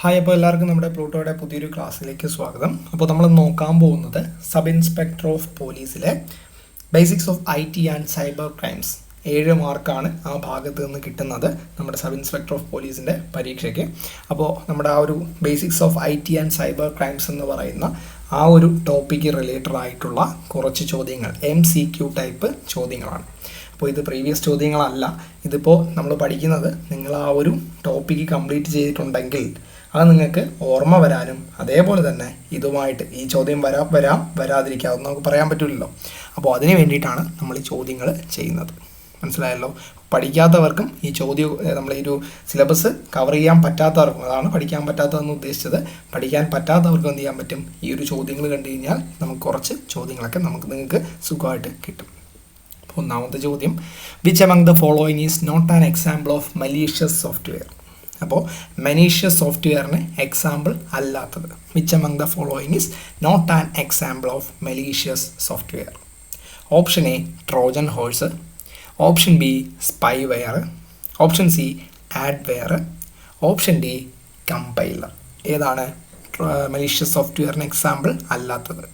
Hi അപ്പോൾ എല്ലാവർക്കും നമ്മുടെ പ്ലൂട്ടോയുടെ പുതിയൊരു ക്ലാസ്സിലേക്ക് സ്വാഗതം. അപ്പോൾ നമ്മൾ നോക്കാൻ പോകുന്നത് സബ് ഇൻസ്പെക്ടർ ഓഫ് പോലീസിലെ basics of I T and cyber crimes ഏഴ് മാർക്കാണ് ആ ഭാഗത്ത് നിന്ന് കിട്ടുന്നത് നമ്മുടെ സബ് ഇൻസ്പെക്ടർ ഓഫ് പോലീസിന്റെ പരീക്ഷയ്ക്ക്. അപ്പോൾ നമ്മുടെ ആ ഒരു basics of I T and cyber crimes എന്ന് പറയുന്ന ആ ഒരു ടോപ്പിക്ക് റിലേറ്റഡ് ആയിട്ടുള്ള കുറച്ച് ചോദ്യങ്ങൾ എം സി ക്യു ടൈപ്പ് ചോദ്യങ്ങളാണ്. അപ്പോൾ ഇത് പ്രീവിയസ് ചോദ്യങ്ങളല്ല. ഇതിപ്പോൾ നമ്മൾ പഠിക്കുന്നത് നിങ്ങൾ ആ ഒരു ടോപ്പിക്ക് കംപ്ലീറ്റ് ചെയ്തിട്ടുണ്ടെങ്കിൽ അത് നിങ്ങൾക്ക് ഓർമ്മ വരാനും അതേപോലെ തന്നെ ഇതുമായിട്ട് ഈ ചോദ്യം വരാ വരാം വരാതിരിക്കാം അതൊന്നും നമുക്ക് പറയാൻ പറ്റില്ലല്ലോ. അപ്പോൾ അതിന് വേണ്ടിയിട്ടാണ് നമ്മൾ ഈ ചോദ്യങ്ങൾ ചെയ്യുന്നത്. മനസ്സിലായല്ലോ? പഠിക്കാത്തവർക്കും ഈ ചോദ്യം നമ്മൾ ഈ ഒരു സിലബസ് കവർ ചെയ്യാൻ പറ്റാത്തവർക്കും അതാണ് പഠിക്കാൻ പറ്റാത്തതെന്ന് ഉദ്ദേശിച്ചത്. പഠിക്കാൻ പറ്റാത്തവർക്കും എന്ത് ചെയ്യാൻ പറ്റും? ഈ ഒരു ചോദ്യങ്ങൾ കണ്ടു കഴിഞ്ഞാൽ നമുക്ക് കുറച്ച് ചോദ്യങ്ങളൊക്കെ നമുക്ക് നിങ്ങൾക്ക് സുഖമായിട്ട് കിട്ടും. ഒന്നാമത്തെ ചോദ്യം. Which among the following is not an example of malicious software അപ്പോൾ മനീഷ്യ സോഫ്റ്റ്വെയറിന് എക്സാമ്പിൾ അല്ലാത്തത്. Which among the following is not an example of malicious software option A Trojan horse option B spyware option C adware option D compiler ഏതാണ് malicious സോഫ്റ്റ്വെയറിന് example അല്ലാത്തത്?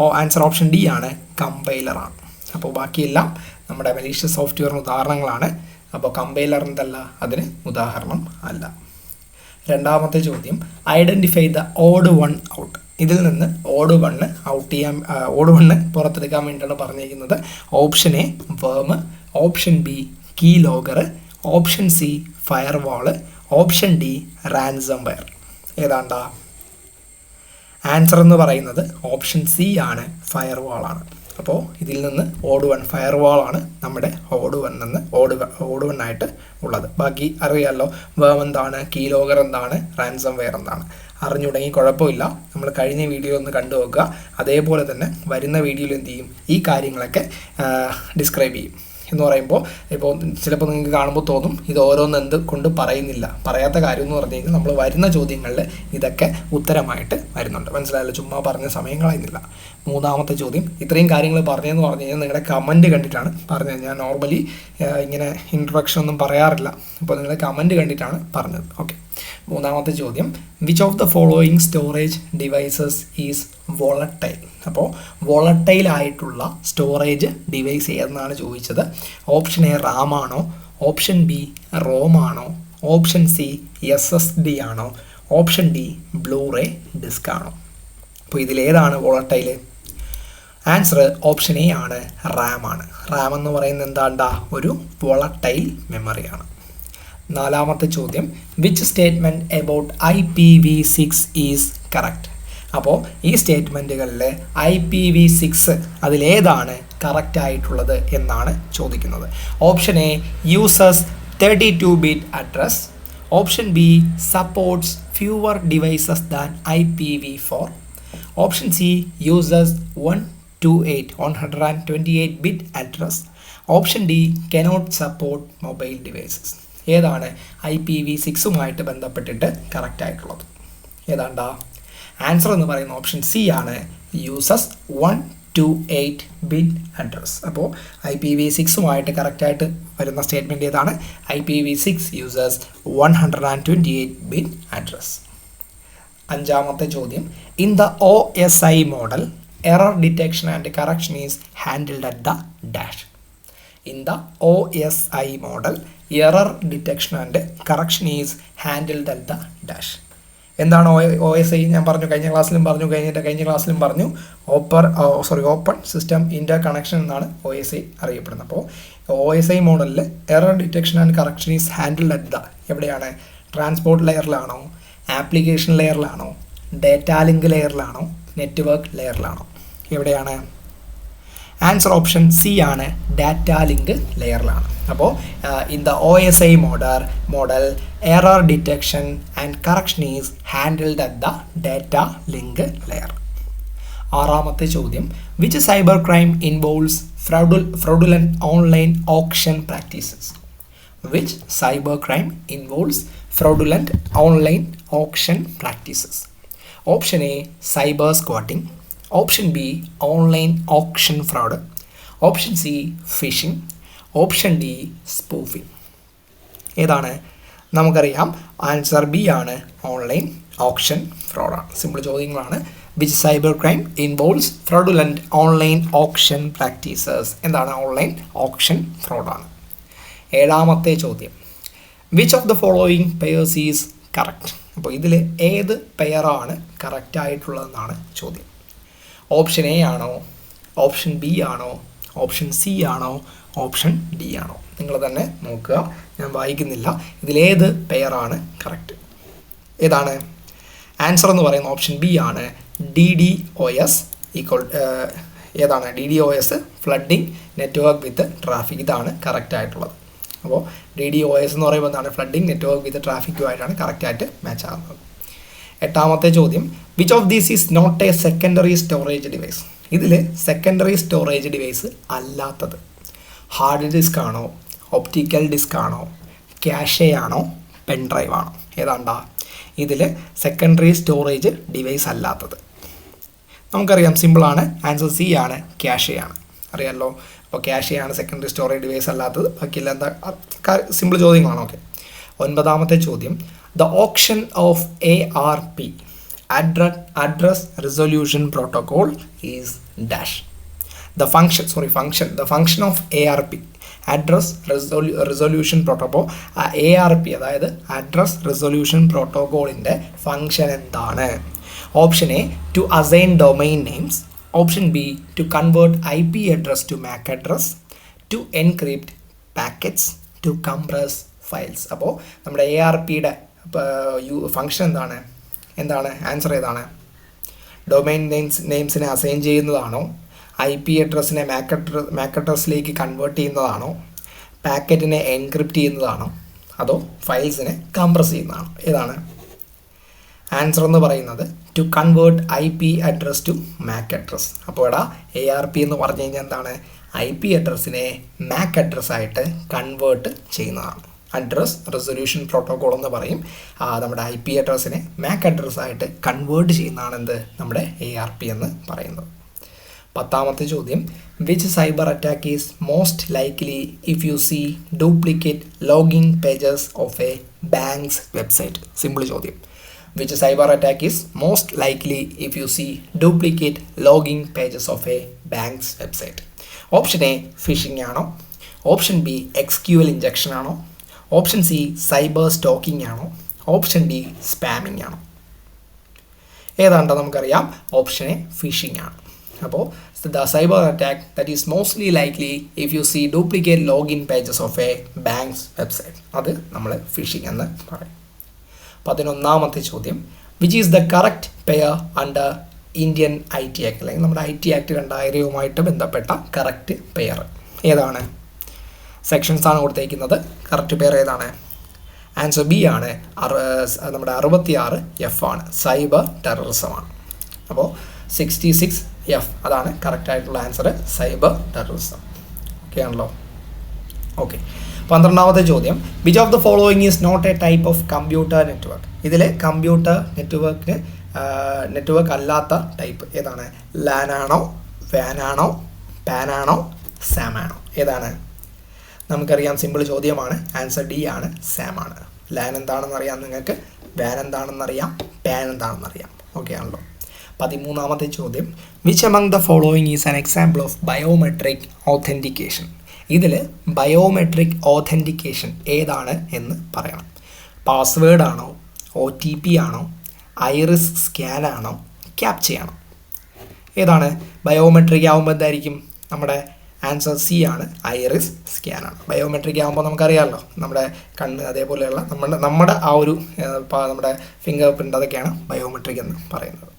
ഓ answer option D ആണ് കമ്പൈലറാണ് അപ്പോൾ ബാക്കിയെല്ലാം നമ്മുടെ മലീഷ്യസ് സോഫ്റ്റ്വെയറിന് ഉദാഹരണങ്ങളാണ്. അപ്പോൾ കമ്പൈലർ എന്തല്ല? അതിന് ഉദാഹരണം അല്ല. രണ്ടാമത്തെ ചോദ്യം. Identify the odd one out ഇതിൽ നിന്ന് ഓഡ് വണ്ണ് ഔട്ട് ചെയ്യാൻ ഓഡ് വണ്ണ് പുറത്തെടുക്കാൻ വേണ്ടിയാണ് പറഞ്ഞിരിക്കുന്നത്. Option A worm option B keylogger option C firewall option D ransomware ഏതാണ്ടാ? Answer എന്ന് പറയുന്നത് ഓപ്ഷൻ സി ആണ് ഫയർ വാളാണ് അപ്പോൾ ഇതിൽ നിന്ന് ഓട് വൺ ഫയർ വാളാണ് നമ്മുടെ ഓട് വൺ എന്ന് ഓട് ഓട് വൺ ആയിട്ട് ഉള്ളത്. ബാക്കി അറിയാമല്ലോ വേം എന്താണ് കീലോഗർ എന്താണ് റാൻസം വെയർ എന്താണ്. അറിഞ്ഞുടങ്ങി കുഴപ്പമില്ല. നമ്മൾ കഴിഞ്ഞ വീഡിയോ ഒന്ന് കണ്ടു നോക്കുക. അതേപോലെ തന്നെ വരുന്ന വീഡിയോയിൽ എന്ത് ചെയ്യും? ഈ കാര്യങ്ങളൊക്കെ ഡിസ്ക്രൈബ് ചെയ്യും. എന്ന് പറയുമ്പോൾ ഇപ്പോൾ ചിലപ്പോൾ നിങ്ങൾക്ക് കാണുമ്പോൾ തോന്നും ഇത് ഓരോന്ന് എന്ത് കൊണ്ട് പറയുന്നില്ല. പറയാത്ത കാര്യം എന്ന് പറഞ്ഞു കഴിഞ്ഞാൽ നമ്മൾ വരുന്ന ചോദ്യങ്ങളിൽ ഇതൊക്കെ ഉത്തരമായിട്ട് വരുന്നുണ്ട്. മനസ്സിലായല്ലോ? ചുമ്മാ പറഞ്ഞ സമയം കളയുന്നില്ല. മൂന്നാമത്തെ ചോദ്യം. ഇത്രയും കാര്യങ്ങൾ പറഞ്ഞതെന്ന് പറഞ്ഞു കഴിഞ്ഞാൽ നിങ്ങളുടെ കമന്റ് കണ്ടിട്ടാണ്. പറഞ്ഞത് ഞാൻ നോർമലി ഇങ്ങനെ ഇൻട്രൊഡക്ഷൻ ഒന്നും പറയാറില്ല. അപ്പോൾ നിങ്ങളുടെ കമന്റ് കണ്ടിട്ടാണ് പറഞ്ഞത്. ഓക്കെ മൂന്നാമത്തെ ചോദ്യം. Which of the following storage devices is volatile അപ്പോൾ വോളട്ടൈൽ ആയിട്ടുള്ള സ്റ്റോറേജ് ഡിവൈസ് ഏതെന്നാണ് ചോദിച്ചത്? ഓപ്ഷൻ എ റാം ആണോ? ഓപ്ഷൻ ബി റോം ആണോ? Option C S S D ആണോ? ഓപ്ഷൻ ഡി ബ്ലൂറേ ഡിസ്ക് ആണോ? അപ്പോൾ ഇതിലേതാണ് വോളട്ടൈൽ ആൻസർ ഓപ്ഷൻ എ ആണ് റാം ആണ്. റാം എന്ന് പറയുന്നത് എന്താണ്ടാ? ഒരു വോളട്ടൈൽ മെമ്മറിയാണ് നാലാമത്തെ ചോദ്യം which statement about I P V six is correct അപ്പോൾ ഈ സ്റ്റേറ്റ്മെന്റുകളിൽ ഐ പി വി സിക്സ് അതിലേതാണ് കറക്റ്റ് ആയിട്ടുള്ളത് എന്നാണ് ചോദിക്കുന്നത്. Option A uses thirty two bit address option B supports fewer devices than I P V four uses one hundred and twenty eight bit address option D cannot support mobile devices ഏതാണ് I P V സിക്സുമായിട്ട് ബന്ധപ്പെട്ടിട്ട് correct ആയിട്ടുള്ളത്? ഏതാണ്ടാ? Answer എന്ന് പറയുന്ന option C ആണ് uses one two eight bit address അപ്പോൾ I P V സിക്സുമായിട്ട് കറക്റ്റായിട്ട് വരുന്ന സ്റ്റേറ്റ്മെന്റ് ഏതാണ്? I P V six users one hundred and twenty eight bit address അഞ്ചാമത്തെ ചോദ്യം. In the O S I model error detection and correction is handled at the dash in the O S I model error detection and correction is handled at the dash എന്താണ് O S I ഞാൻ പറഞ്ഞു കഴിഞ്ഞ ക്ലാസ്സിലും പറഞ്ഞു കഴിഞ്ഞിട്ട് കഴിഞ്ഞ ക്ലാസ്സിലും പറഞ്ഞു. Open sorry open system interconnection എന്നാണ് ഒ എസ് ഐ അറിയപ്പെടുന്നത്. അപ്പോൾ ഒ എസ് ഐ മോഡലിൽ error detection and correction is handled at the എവിടെയാണ്? ട്രാൻസ്പോർട്ട് ലെയറിലാണോ ആപ്ലിക്കേഷൻ ലെയറിലാണോ? ഡേറ്റ ലിങ്ക് ലെയറിലാണോ? നെറ്റ്വർക്ക് ലെയറിലാണോ? എവിടെയാണ്? ആൻസർ ഓപ്ഷൻ സി ആണ് ഡാറ്റ ലിങ്ക് ലെയറിലാണ്. അപ്പോൾ in the O S I model model error detection and correction is handled at the data link layer. ആറാമത്തെ ചോദ്യം. Which cyber crime involves fraudulent fraudulent online option practices? Which cyber crime involves fraudulent online option practices option A cyber squatting option B online option fraud option C phishing option D spoofing ഏതാണ്? നമുക്കറിയാം. Answer B ആണ് online option ഫ്രോഡാണ് simple ചോദ്യങ്ങളാണ്. Which cyber crime involves fraudulent online option practices എന്താണ്? Online option ഫ്രോഡാണ് ഏഴാമത്തെ ചോദ്യം. Which of the following pairs is correct അപ്പോൾ ഇതിൽ ഏത് പെയറാണ് കറക്റ്റ് ആയിട്ടുള്ളതെന്നാണ് ചോദ്യം. ഓപ്ഷൻ എ ആണോ? ഓപ്ഷൻ ബി ആണോ? ഓപ്ഷൻ സി ആണോ? ഓപ്ഷൻ ഡി ആണോ? നിങ്ങൾ തന്നെ നോക്കുക. ഞാൻ വായിക്കുന്നില്ല. ഇതിലേത് പെയറാണ് കറക്റ്റ് ഏതാണ്? ആൻസർ എന്ന് പറയുന്ന ഓപ്ഷൻ ബി ആണ് D D O S equal ഏതാണ്? D D O S flooding network with traffic ഇതാണ് കറക്റ്റ് ആയിട്ടുള്ളത്. അപ്പോൾ ഡി ഡി ഒ എസ് എന്ന് പറയുമ്പോൾ എന്താണ്? ഫ്ലഡിംഗ് നെറ്റ്വർക്ക് വിത്ത് ട്രാഫിക്കുമായിട്ടാണ് കറക്റ്റായിട്ട് മാച്ച് ആകുന്നത്. എട്ടാമത്തെ ചോദ്യം which of these is not a secondary storage device ഇതിൽ സെക്കൻഡറി സ്റ്റോറേജ് ഡിവൈസ് അല്ലാത്തത്. ഹാർഡ് ഡിസ്ക് ആണോ? ഒപ്റ്റിക്കൽ ഡിസ്ക് ആണോ? ക്യാഷേ ആണോ? പെൻ ഡ്രൈവ് ആണോ? ഏതാണ്ടാ? ഇതിൽ സെക്കൻഡറി സ്റ്റോറേജ് ഡിവൈസ് അല്ലാത്തത്. നമുക്കറിയാം സിമ്പിളാണ് ആൻസർ സി ആണ് ക്യാഷേ ആണ്. അറിയാമല്ലോ അപ്പോൾ ആണ് സെക്കൻഡറി സ്റ്റോറേജ് ഡിവൈസ് അല്ലാത്തത്. ബാക്കിയെല്ലാം എന്താ? സിമ്പിൾ ചോദ്യങ്ങളാണ്. ഓക്കെ ഒൻപതാമത്തെ ചോദ്യം. The option of A R P address address resolution protocol is dash the function sorry function the function of A R P address resolution resolution protocol A R P അതായത് address resolution പ്രോട്ടോകോളിന്റെ function എന്താണ്? Option A to assign domain names option B to convert I P address to MAC address to encrypt packets to compress files അപ്പോൾ നമ്മുടെ A R പിയുടെ function എന്താണ്? എന്താണ്? Answer ഏതാണ്? Domain names നെയിംസിനെ assign ചെയ്യുന്നതാണോ? ഐ പി അഡ്രസ്സിനെ MAC address MAC അഡ്രസ്സിലേക്ക് കൺവേർട്ട് ചെയ്യുന്നതാണോ? പാക്കറ്റിനെ എൻക്രിപ്റ്റ് ചെയ്യുന്നതാണോ? അതോ ഫയൽസിനെ കംപ്രസ് ചെയ്യുന്നതാണോ? ഏതാണ്? ആൻസർ എന്ന് പറയുന്നത് to convert I P address to MAC address അപ്പോൾ എടാ എ ആർ പി എന്ന് പറഞ്ഞു കഴിഞ്ഞാൽ എന്താണ്? ഐ പി അഡ്രസ്സിനെ മാക് അഡ്രസ്സായിട്ട് കൺവേർട്ട് ചെയ്യുന്നതാണ്. അഡ്രസ് റെസൊല്യൂഷൻ പ്രോട്ടോകോൾ എന്ന് പറയും. നമ്മുടെ ഐ പി അഡ്രസ്സിനെ മാക് അഡ്രസ്സായിട്ട് കൺവേർട്ട് ചെയ്യുന്നതാണ് എന്ത്? നമ്മുടെ എ ആർ പി എന്ന് പറയുന്നത്. പത്താമത്തെ ചോദ്യം. Which cyber attack is most likely if you see duplicate login pages of a bank's website simple ചോദ്യം. Which cyber attack is most likely if you see duplicate login pages of a bank's website option A phishing ആണോ? Option B SQL injection ആണോ? Option C cyber stalking ആണോ? Option D spamming ആണോ? ഏതാണ്ടോ നമുക്കറിയാം. Option A phishing ആണ്. അപ്പോൾ the cyber attack that is mostly likely if you see duplicate login pages of a bank's website അത് നമ്മൾ phishing എന്ന് പറയും. പതിനൊന്നാമത്തെ ചോദ്യം which is the correct pair under Indian I T act അല്ലെങ്കിൽ നമ്മുടെ ഐ ടി ആക്ട് രണ്ടായിരവുമായിട്ട് ബന്ധപ്പെട്ട correct pair ഏതാണ്? സെക്ഷൻസ് ആണ് കൊടുത്തേക്കുന്നത്. കറക്റ്റ് പെയർ ഏതാണ്? ആൻസർ ബി ആണ്. നമ്മുടെ അറുപത്തിയാറ് എഫ് ആണ്. സൈബർ ടെററിസം ആണ്. അപ്പോൾ സിക്സ്റ്റി സിക്സ് എഫ് അതാണ് കറക്റ്റ് ആയിട്ടുള്ള ആൻസർ സൈബർ ടെററിസം ഓക്കെ ആണല്ലോ? ഓക്കെ പന്ത്രണ്ടാമത്തെ ചോദ്യം. Which of the following is not a type of computer network ഇതിൽ കമ്പ്യൂട്ടർ നെറ്റ്വർക്ക് നെറ്റ്വർക്ക് അല്ലാത്ത ടൈപ്പ് ഏതാണ്? ലാൻ ആണോ വാൻ ആണോ പാൻ ആണോ സാം ആണോ? ഏതാണ്? നമുക്കറിയാം സിമ്പിൾ ചോദ്യമാണ്. ആൻസർ ഡി ആണ് സാം ആണ്. ലാൻ എന്താണെന്ന് അറിയാം നിങ്ങൾക്ക്. വാൻ എന്താണെന്ന് അറിയാം പാൻ എന്താണെന്ന് അറിയാം. ഓക്കെ ആണല്ലോ. പതിമൂന്നാമത്തെ ചോദ്യം. Which among the following is an example of biometric authentication ഇതിൽ ബയോമെട്രിക് ഓഥന്റിക്കേഷൻ ഏതാണ് എന്ന് പറയണം. പാസ്വേഡ് ആണോ? ഒ ടി പി ആണോ? ഐറിസ് സ്കാൻ ആണോ? ക്യാപ്ചയാണോ ഏതാണ്? ബയോമെട്രിക് ആകുമ്പോൾ എന്തായിരിക്കും? നമ്മുടെ ആൻസർ സി ആണ്. ഐറിസ് സ്കാൻ ആണ്. ബയോമെട്രിക് ആകുമ്പോൾ നമുക്കറിയാമല്ലോ നമ്മുടെ കണ്ണ് അതേപോലെയുള്ള നമ്മുടെ നമ്മുടെ ആ ഒരു നമ്മുടെ ഫിംഗർ പ്രിന്റ് അതൊക്കെയാണ് ബയോമെട്രിക് എന്ന് പറയുന്നത്.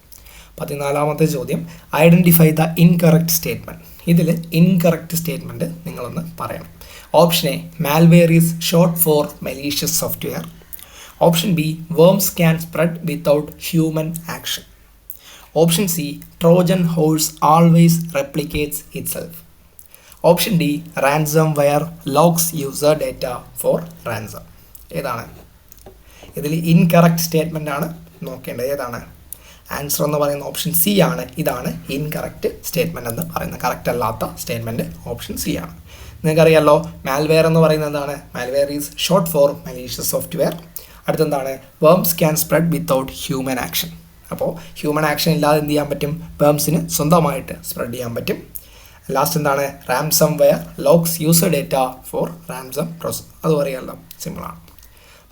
പതിനാലാമത്തെ ചോദ്യം. ഐഡന്റിഫൈ ദ ഇൻകറക്റ്റ് സ്റ്റേറ്റ്മെന്റ് ഇതിൽ ഇൻകറക്റ്റ് സ്റ്റേറ്റ്മെന്റ് നിങ്ങളൊന്ന് പറയണം. Option A malware is short for malicious software option B worms can spread without human action option C Trojan horse always replicates itself option D ransomware locks user data for ransom ഏതാണ്? ഇതിൽ incorrect statement ആണ്. നോക്കേണ്ടത് ഏതാണ്? Answer എന്ന് പറയുന്ന option C ആണ്. ഇതാണ് incorrect statement എന്ന് പറയുന്നത്. കറക്റ്റ് അല്ലാത്ത സ്റ്റേറ്റ്മെന്റ് ഓപ്ഷൻ സി ആണ്. നിങ്ങൾക്കറിയാലോ മാൽവെയർ എന്ന് പറയുന്നത് എന്താണ്? Malware is short for malicious software അടുത്തെന്താണ്? Worms can spread without human action അപ്പോൾ ഹ്യൂമൻ ആക്ഷൻ ഇല്ലാതെ എന്ത് ചെയ്യാൻ പറ്റും? വേംസിന് സ്വന്തമായിട്ട് സ്പ്രെഡ് ചെയ്യാൻ പറ്റും. ലാസ്റ്റ് എന്താണ്? Ransomware locks user data for ransom process അതും അറിയാമല്ലോ സിമ്പിളാണ്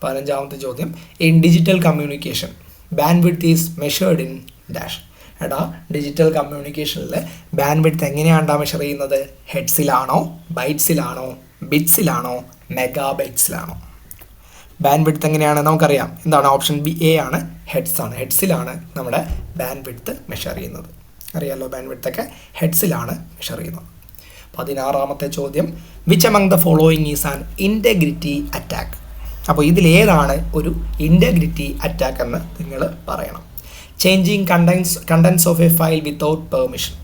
പതിനഞ്ചാമത്തെ ചോദ്യം. In digital communication bandwidth is measured in dash എടാ ഡിജിറ്റൽ കമ്മ്യൂണിക്കേഷനിൽ ബാൻഡ് വിഡ്ത്ത് എങ്ങനെയാണ്ടാ മെഷർ ചെയ്യുന്നത്? ഹെഡ്സിലാണോ ബൈറ്റ്സിലാണോ ബിറ്റ്സിലാണോ മെഗാ ബൈറ്റ്സിലാണോ ബാൻഡ് വിഡ്ത്ത് എങ്ങനെയാണ് നമുക്കറിയാം. എന്താണ് ഓപ്ഷൻ ബി എ ആണ് ഹെഡ്സ് ആണ്. ഹെഡ്സിലാണ് നമ്മുടെ ബാൻഡ് വിഡ്ത്ത് മെഷർ ചെയ്യുന്നത്. അറിയാമല്ലോ ബാൻഡ് വിഡ്ത്ത് ഒക്കെ ഹെഡ്സിലാണ് മെഷർ ചെയ്യുന്നത്. പതിനാറാമത്തെ ചോദ്യം. Which among the following is an integrity attack അപ്പോൾ ഇതിലേതാണ് ഒരു ഇന്റഗ്രിറ്റി അറ്റാക്ക് എന്ന് നിങ്ങൾ പറയണം. Changing contents contents of a file without permission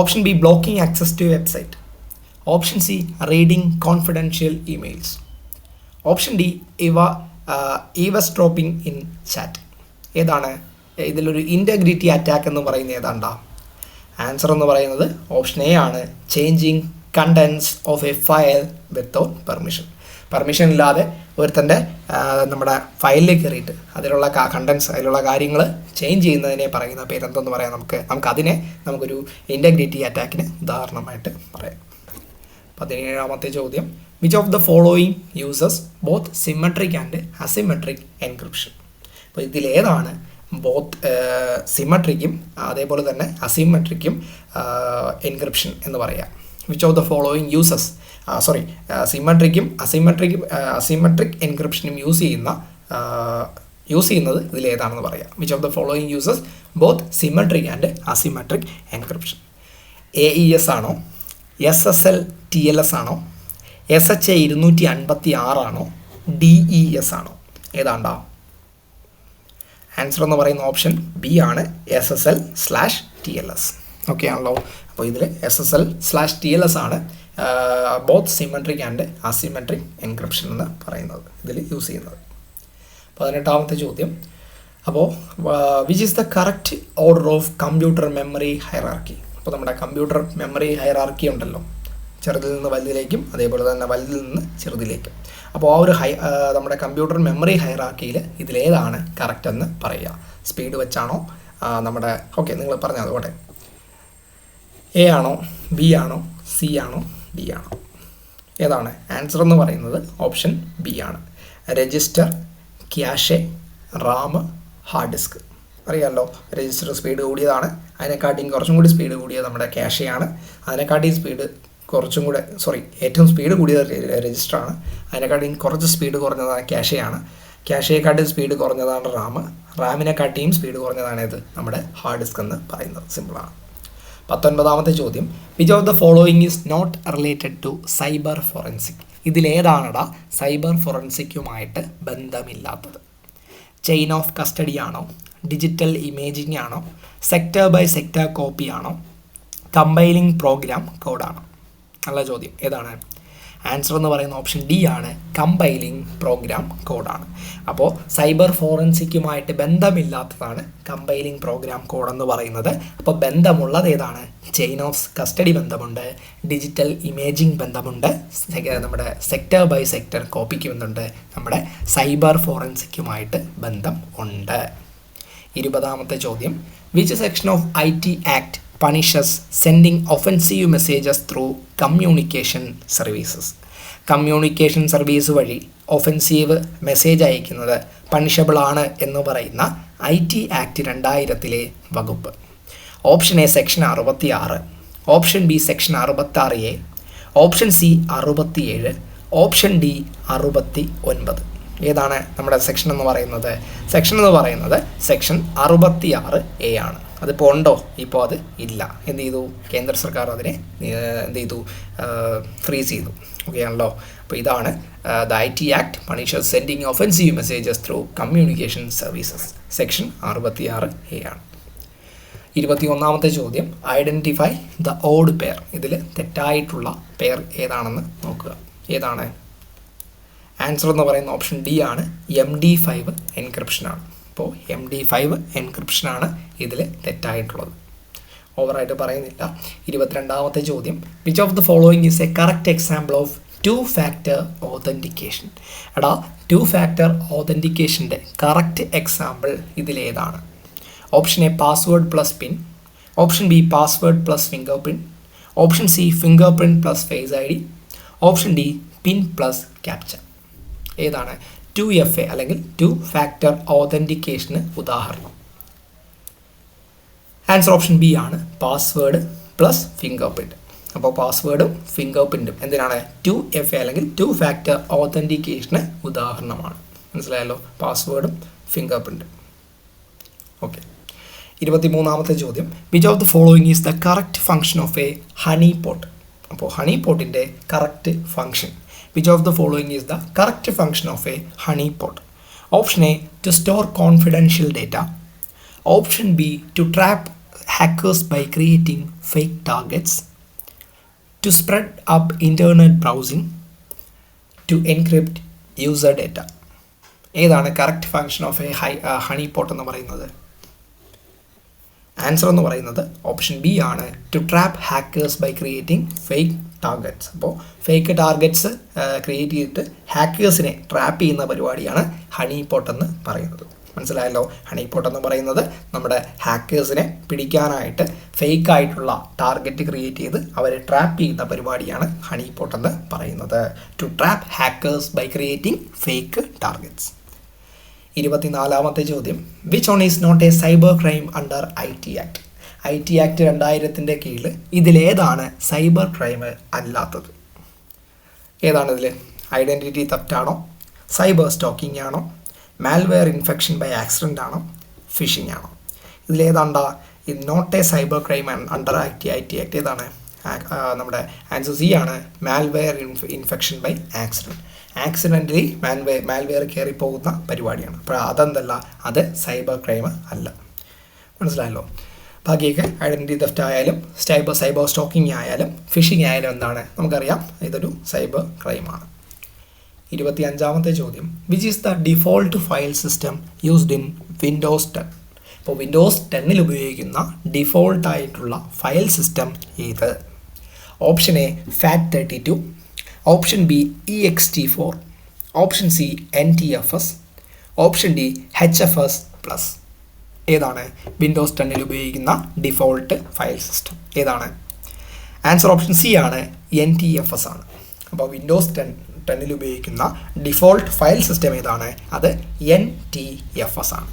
option B blocking access to website option C reading confidential emails option D ഇവ eavesdropping in chat ഏതാണ്? ഇതിലൊരു integrity attack എന്ന് പറയുന്നത് ഏതാണ്ടാ? ആൻസർ എന്ന് പറയുന്നത് ഓപ്ഷൻ എ ആണ്. Changing contents of a file without permission permission ഇല്ലാതെ ഒരുത്തന്റെ നമ്മുടെ ഫയലിലേക്ക് കയറിയിട്ട് അതിലുള്ള കണ്ടൻസ് അതിലുള്ള കാര്യങ്ങൾ ചേഞ്ച് ചെയ്യുന്നതിനെ പറയുന്ന പേരെന്തെന്ന് പറയാം നമുക്ക്. നമുക്ക് അതിനെ നമുക്കൊരു ഇന്റഗ്രിറ്റി അറ്റാക്കിന് ഉദാഹരണമായിട്ട് പറയാം. പതിനേഴാമത്തെ ചോദ്യം. Which of the following uses both symmetric and asymmetric encryption അപ്പോൾ ഇതിലേതാണ് ബോത്ത് സിമെട്രിക്കും അതേപോലെ തന്നെ അസിമെട്രിക്കും എൻക്രിപ്ഷൻ എന്ന് പറയാം. Which of the following uses sorry സിമെട്രിക്കും അസിമെട്രിക്കും അസിമെട്രിക് എൻക്രിപ്ഷനും യൂസ് ചെയ്യുന്ന യൂസ് ചെയ്യുന്നത് ഇതിലേതാണെന്ന് പറയാം. Which of the following uses both symmetric and asymmetric encryption A E S ആണോ? S S L T L S ആണോ? എസ് എച്ച് എ ഇരുന്നൂറ്റി അൻപത്തി ആറാണോ ഡി ഇ എസ് ആണോ? ഏതാണ്ടാ? ആൻസർ എന്ന് പറയുന്ന ഓപ്ഷൻ ബി ആണ് S S L slash T L S okay ആണല്ലോ അപ്പോൾ ഇതിൽ S S L slash T L S ആണ് both symmetric and asymmetric encryption എന്ന് പറയുന്നത് ഇതിൽ യൂസ് ചെയ്യുന്നത്. പതിനെട്ടാമത്തെ ചോദ്യം. അപ്പോൾ which is the correct order of computer memory hierarchy അപ്പോൾ നമ്മുടെ കമ്പ്യൂട്ടർ മെമ്മറി ഹൈറാർക്കി ഉണ്ടല്ലോ. ചെറുതിൽ നിന്ന് വലുതിലേക്കും അതേപോലെ തന്നെ വലുതിൽ നിന്ന് ചെറുതിലേക്കും. അപ്പോൾ ആ ഒരു ഹൈ നമ്മുടെ കമ്പ്യൂട്ടർ മെമ്മറി ഹൈറാക്കിയിൽ ഇതിലേതാണ് കറക്റ്റ് എന്ന് പറയുക. സ്പീഡ് വെച്ചാണോ? നമ്മുടെ ഓക്കെ നിങ്ങൾ പറഞ്ഞാൽ അതുകൊട്ടെ എ ആണോ ബി ആണോ സി ആണോ ഡി ആണോ? ഏതാണ്? ആൻസർ എന്ന് പറയുന്നത് ഓപ്ഷൻ ബി ആണ്. Register cache RAM hard disk അറിയാമല്ലോ രജിസ്റ്റർ സ്പീഡ് കൂടിയതാണ്. അതിനെക്കാട്ടിയും കുറച്ചും കൂടി സ്പീഡ് കൂടിയത് നമ്മുടെ ക്യാഷെയാണ് അതിനെക്കാട്ടിയും സ്പീഡ് കുറച്ചും കൂടെ സോറി ഏറ്റവും സ്പീഡ് കൂടിയത് രജിസ്റ്ററാണ് അതിനെക്കാട്ടിയും കുറച്ച് സ്പീഡ് കുറഞ്ഞതാണ് ക്യാഷെയാണ് ക്യാഷയെക്കാട്ടിയും സ്പീഡ് കുറഞ്ഞതാണ് റാം റാമിനെക്കാട്ടിയും സ്പീഡ് കുറഞ്ഞതാണ് ഇത് നമ്മുടെ ഹാർഡ് ഡിസ്ക് എന്ന് പറയുന്നത്. സിമ്പിളാണ് പത്തൊൻപതാമത്തെ ചോദ്യം. Which of the following is not related to cyber forensic ഇതിലേതാണടാ cyber ഫോറൻസിക്കുമായിട്ട് ബന്ധമില്ലാത്തത്? ചെയിൻ ഓഫ് കസ്റ്റഡി ആണോ? ഡിജിറ്റൽ ഇമേജിംഗ് ആണോ? സെക്ടർ ബൈ സെക്ടർ കോപ്പി ആണോ? കമ്പൈലിംഗ് പ്രോഗ്രാം കോഡാണോ നല്ല ചോദ്യം. ഏതാണ്? ആൻസർ എന്ന് പറയുന്ന ഓപ്ഷൻ ഡി ആണ് കമ്പൈലിംഗ് പ്രോഗ്രാം കോഡാണ് അപ്പോൾ സൈബർ ഫോറൻസിക്കുമായിട്ട് ബന്ധമില്ലാത്തതാണ് കമ്പൈലിംഗ് പ്രോഗ്രാം കോഡ് എന്ന് പറയുന്നത്. അപ്പോൾ ബന്ധമുള്ളത് ഏതാണ്? ചെയിൻ ഓഫ് കസ്റ്റഡി ബന്ധമുണ്ട്. ഡിജിറ്റൽ ഇമേജിംഗ് ബന്ധമുണ്ട്. നമ്മുടെ സെക്ടർ ബൈ സെക്ടർ കോപ്പിക്ക് ബന്ധമുണ്ട്. നമ്മുടെ സൈബർ ഫോറൻസിക്കുമായിട്ട് ബന്ധം ഉണ്ട് ഇരുപതാമത്തെ ചോദ്യം. Which section of I T act punishes sending offensive messages through communication services communication service വഴി ഒഫൻസീവ് മെസ്സേജ് അയക്കുന്നത് പണിഷബിളാണ് എന്ന് പറയുന്ന ഐ ടി ആക്ട് രണ്ടായിരത്തിലെ വകുപ്പ്. ഓപ്ഷൻ എ സെക്ഷൻ അറുപത്തി ആറ് ഓപ്ഷൻ ബി സെക്ഷൻ അറുപത്താറ് എ ഓപ്ഷൻ സി അറുപത്തിയേഴ്. ഓപ്ഷൻ ഡി അറുപത്തി ഒൻപത് ഏതാണ് നമ്മുടെ സെക്ഷൻ എന്ന് പറയുന്നത്? സെക്ഷൻ എന്ന് പറയുന്നത് സെക്ഷൻ അറുപത്തി ആറ് എ ആണ്. അതിപ്പോൾ ഉണ്ടോ? ഇപ്പോൾ അത് ഇല്ല. എന്ത് ചെയ്തു? കേന്ദ്ര സർക്കാർ അതിനെ എന്ത് ചെയ്തു? ഫ്രീസ് ചെയ്തു. ഓക്കെ ആണല്ലോ? അപ്പോൾ ഇതാണ് the I T act. Punishes sending offensive messages through communication services section അറുപത്തി ആറ് എ ആണ്. ഇരുപത്തി ഒന്നാമത്തെ ചോദ്യം. ഐഡന്റിഫൈ ദ ഓഡ് പെയർ ഇതിൽ തെറ്റായിട്ടുള്ള പെയർ ഏതാണെന്ന് നോക്കുക. ഏതാണ്? ആൻസർ എന്ന് പറയുന്ന ഓപ്ഷൻ ഡി ആണ്. എം ഡി ഫൈവ് എൻക്രിപ്ഷനാണ് അപ്പോൾ എം ഡി ഫൈവ് എൻക്രിപ്ഷനാണ് ഇതിൽ തെറ്റായിട്ടുള്ളത്. ഓവറായിട്ട് പറയുന്നില്ല. ഇരുപത്തിരണ്ടാമത്തെ ചോദ്യം. Which of the following is a correct example of two factor authentication എടാ ടു ഫാക്ടർ ഓതന്റിക്കേഷന്റെ കറക്റ്റ് എക്സാമ്പിൾ ഇതിലേതാണ്. Option A password plus PIN option B password plus fingerprint option C fingerprint plus face I D option D PIN plus capture ഏതാണ്? Two F A അല്ലെങ്കിൽ two factor ഓതന്റിക്കേഷന് ഉദാഹരണം. Answer option B ആണ് password plus fingerprint അപ്പോൾ പാസ്വേഡും ഫിംഗർ പ്രിന്റും എന്തിനാണ്? ടു എഫ് എ അല്ലെങ്കിൽ ടു ഫാക്ടർ ഓതന്റിക്കേഷന് ഉദാഹരണമാണ്. മനസ്സിലായല്ലോ? പാസ്വേഡും ഫിംഗർ പ്രിന്റും ഓക്കെ ഇരുപത്തിമൂന്നാമത്തെ ചോദ്യം. Which of the following is the correct function of a honeypot അപ്പോൾ ഹണി പോട്ടിന്റെ correct function which of the following is the correct function of a honeypot option A to store confidential data option B to trap hackers by creating fake targets to spread up internet browsing to encrypt user data ഏതാണ് correct function of a high honeypot എന്ന് പറയുന്നത്? Answer എന്ന് പറയുന്നത് option B ആണ് to trap hackers by creating fake targets അപ്പോൾ fake targets create ചെയ്തിട്ട് ഹാക്കേഴ്സിനെ trap ചെയ്യുന്ന പരിപാടിയാണ് ഹണി പോട്ട് എന്ന് പറയുന്നത്. മനസ്സിലായല്ലോ? ഹണി പോട്ട് എന്ന് പറയുന്നത് നമ്മുടെ ഹാക്കേഴ്സിനെ പിടിക്കാനായിട്ട് ഫേക്ക് ആയിട്ടുള്ള ടാർഗറ്റ് ക്രിയേറ്റ് ചെയ്ത് അവരെ ട്രാപ്പ് ചെയ്യുന്ന പരിപാടിയാണ് ഹണി പോട്ട് എന്ന് പറയുന്നത്. To trap hackers by creating fake targets ഇരുപത്തിനാലാമത്തെ ചോദ്യം. Which one is not a cyber crime under I T act I T act രണ്ടായിരത്തിന്റെ കീഴിൽ ഇതിലേതാണ് സൈബർ ക്രൈം അല്ലാത്തത്. ഏതാണിതിൽ ഐഡന്റിറ്റി തപ്റ്റാണോ സൈബർ സ്റ്റോക്കിംഗ് ആണോ? മാൽവെയർ ഇൻഫെക്ഷൻ ബൈ ആക്സിഡന്റ് ആണോ? ഫിഷിംഗ് ആണോ? ഇതിലേതാണ്ടാ? ഇത് not a cyber crime under act I T act ഏതാണ്? നമ്മുടെ ആൻസർ സി ആണ് malware infection by accident accidentally മാൽവെ malware കയറി പോകുന്ന പരിപാടിയാണ്. അപ്പോൾ അതെന്തല്ല? അത് സൈബർ ക്രൈം അല്ല. മനസ്സിലായല്ലോ? ബാക്കിയൊക്കെ ഐഡന്റിറ്റി തെഫ്റ്റ് ആയാലും സൈബർ സൈബർ സ്റ്റോക്കിംഗ് ആയാലും ഫിഷിംഗ് ആയാലും എന്താണ്? നമുക്കറിയാം ഇതൊരു സൈബർ ക്രൈമാണ് ഇരുപത്തി അഞ്ചാമത്തെ ചോദ്യം. Which is the default file system used in Windows ten ഇപ്പോൾ വിൻഡോസ് ടെന്നിൽ ഉപയോഗിക്കുന്ന ഡിഫോൾട്ട് ആയിട്ടുള്ള ഫയൽ സിസ്റ്റം ഏത്? Option A FAT thirty two option B E X T four option C N T F S option D H F S plus ഏതാണ്? Windows ടെന്നിൽ ഉപയോഗിക്കുന്ന default file system ഏതാണ്? Answer option C ആണ് N T F S ആണ്. അപ്പോൾ Windows ten ടെന്നിൽ ഉപയോഗിക്കുന്ന default file system ഏതാണ്? അത് എൻ ടി എഫ് എസ് ആണ്.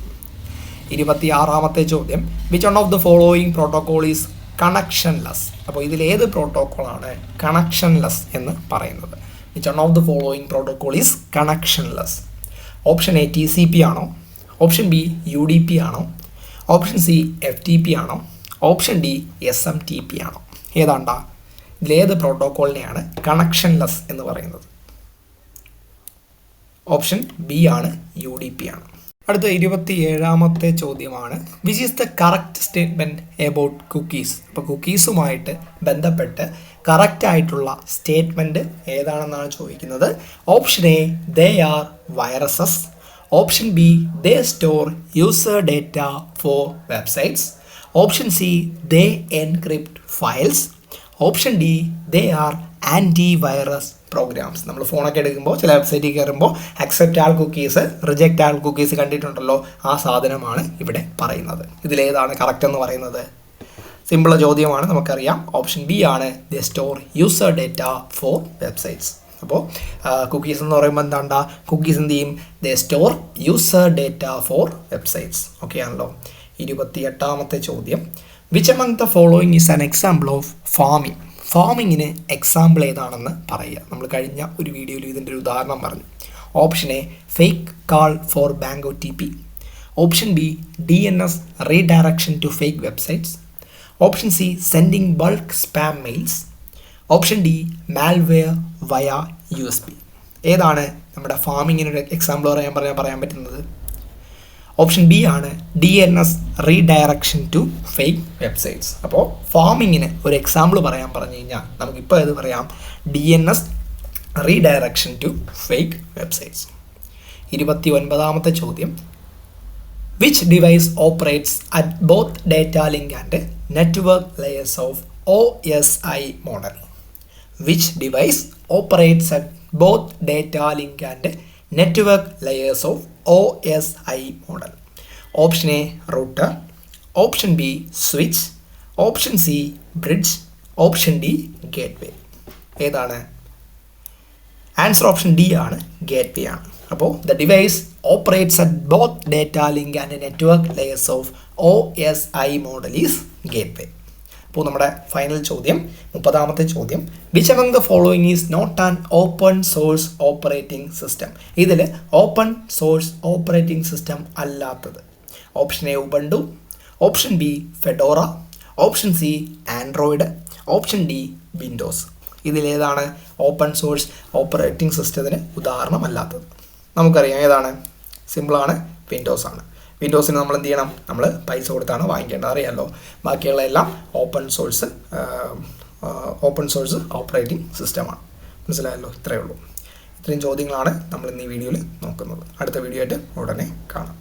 ഇരുപത്തി ആറാമത്തെ ചോദ്യം which one of the following protocol is connectionless അപ്പോൾ ഇതിലേത് പ്രോട്ടോക്കോളാണ് കണക്ഷൻലെസ് എന്ന് പറയുന്നത്? Which one of the following protocol is connectionless option A T C P ആണോ? Option B U D P ആണോ? Option C F T P ആണോ? Option D S M T P ആണോ? ഏതാണ്ടാ? ഇതിലേത് പ്രോട്ടോക്കോളിനെയാണ് കണക്ഷൻലെസ് എന്ന് പറയുന്നത്? ഓപ്ഷൻ ബി ആണ് യു ഡി പി ആണ്. അടുത്ത ഇരുപത്തി ഏഴാമത്തെ ചോദ്യമാണ്. Which is the correct statement about cookies അപ്പോൾ കുക്കീസുമായിട്ട് ബന്ധപ്പെട്ട് കറക്റ്റായിട്ടുള്ള സ്റ്റേറ്റ്മെന്റ് ഏതാണെന്നാണ് ചോദിക്കുന്നത്? Option A they are viruses option B they store user data for websites option C they encrypt files option D they are antivirus programs നമ്മൾ ഫോണൊക്കെ എടുക്കുമ്പോൾ ചില വെബ്സൈറ്റിൽ കയറുമ്പോൾ accept all cookies reject all cookies കണ്ടിട്ടുണ്ടല്ലോ ആ സാധനമാണ് ഇവിടെ പറയുന്നത്. ഇതിലേതാണ് കറക്റ്റ് എന്ന് പറയുന്നത്. സിമ്പിൾ ചോദ്യമാണ് നമുക്കറിയാം. ഓപ്ഷൻ ബി ആണ് the store user data for websites അപ്പോൾ കുക്കീസ് എന്ന് പറയുമ്പോൾ എന്താണ്ടാ? കുക്കീസ് എന്ത് ചെയ്യും? The store user data for websites okay ആണല്ലോ. ഇരുപത്തി എട്ടാമത്തെ ചോദ്യം. Which among the following is an example of pharming ഫാമിങ്ങിന് example ഏതാണെന്ന് പറയുക. നമ്മൾ കഴിഞ്ഞ ഒരു വീഡിയോയിൽ ഇതിന്റെ ഒരു ഉദാഹരണം പറഞ്ഞു. Option A fake call for bank O T P option B D N S redirection to fake websites option C sending bulk spam mails option D malware via U S B ഏതാണ് നമ്മുടെ ഫാമിങ്ങിനൊരു example പറയാൻ പറയാൻ പറയാൻ പറ്റുന്നത്? Option B ആണ് D N S redirection to fake websites അപ്പോൾ ഫാമിങ്ങിന് ഒരു എക്സാമ്പിൾ പറയാൻ പറഞ്ഞു കഴിഞ്ഞാൽ നമുക്കിപ്പോൾ ഇത് പറയാം? D N S redirection to fake websites ഇരുപത്തി ഒൻപതാമത്തെ ചോദ്യം. Which device operates at both data link and network layers of O S I of OSI model. Which device operates at both data link and network layers of OSI model? Option A router, option B switch, option C bridge, option D gateway. ഏതാണ് answer option D ആണ് gateway. Way ആണ് അപ്പോൾ the device operates at both data link and network layers of O S I model is gateway അപ്പോൾ നമ്മുടെ final ചോദ്യം മുപ്പതാമത്തെ ചോദ്യം. Which among the following is not an open source operating system ഇതിൽ open source operating system അല്ലാത്തത്. Option A Ubuntu option B Fedora option C Android option D Windows ഇതിലേതാണ് open source operating സിസ്റ്റത്തിന് ഉദാഹരണമല്ലാത്തത്? നമുക്കറിയാം ഏതാണ്? സിമ്പിളാണ് വിൻഡോസ് ആണ്. വിൻഡോസിന് നമ്മൾ എന്ത് ചെയ്യണം? നമ്മൾ പൈസ കൊടുത്താണ് വാങ്ങിക്കേണ്ടത്. അറിയാമല്ലോ ബാക്കിയുള്ള എല്ലാം open source open source operating സിസ്റ്റമാണ് മനസ്സിലായല്ലോ? ഇത്രയേ ഉള്ളൂ. ഇത്രയും ചോദ്യങ്ങളാണ് നമ്മൾ ഇന്ന് ഈ വീഡിയോയിൽ നോക്കുന്നത്. അടുത്ത വീഡിയോ ആയിട്ട് ഉടനെ കാണാം.